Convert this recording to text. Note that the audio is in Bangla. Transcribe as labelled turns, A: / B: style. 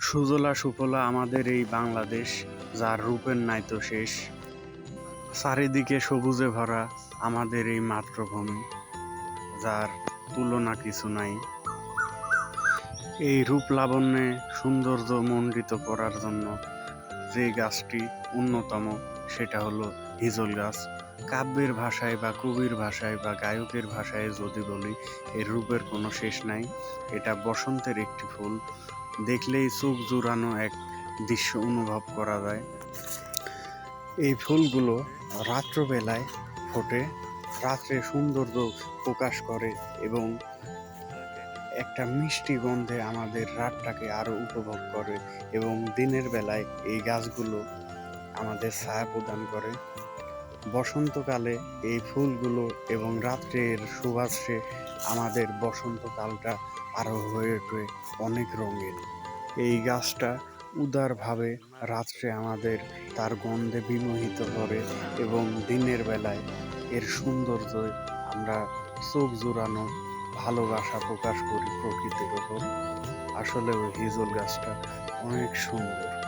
A: সুজলা সুফলা আমাদের এই বাংলাদেশ, যার রূপের নাই তো শেষ। চারিদিকে সবুজে ভরা আমাদের এই মাতৃভূমি, যার তুলনা কিছু নাই। এই রূপ লাবণ্যে সৌন্দর্য মণ্ডিত করার জন্য যে গাছটি অন্যতম, সেটা হলো হিজল গাছ। কাব্যের ভাষায় বা কবির ভাষায় বা গায়কের ভাষায় যদি বলি, এর রূপের কোনো শেষ নাই। এটা বসন্তের একটি ফুল। দেখলেই চোখ জুড়ানো এক দৃশ্য অনুভব করা যায়। এই ফুলগুলো রাত্রবেলায় ফোটে, রাত্রে সৌন্দর্য প্রকাশ করে এবং একটা মিষ্টি গন্ধে আমাদের রাতটাকে আরও উপভোগ করে এবং দিনের বেলায় এই গাছগুলো আমাদের ছায়া প্রদান করে। বসন্তকালে এই ফুলগুলো এবং রাত্রের সুবাসে আমাদের বসন্তকালটা আরও হয়ে ওঠে অনেক রঙিন এই গাছটা উদারভাবে রাত্রে আমাদের তার গন্ধে বিমোহিত করে এবং দিনের বেলায় এর সৌন্দর্য আমরা চোখ জোড়ানো ভালোবাসা প্রকাশ করি প্রকৃতির ওপর। আসলে ওই হিজল গাছটা অনেক সুন্দর।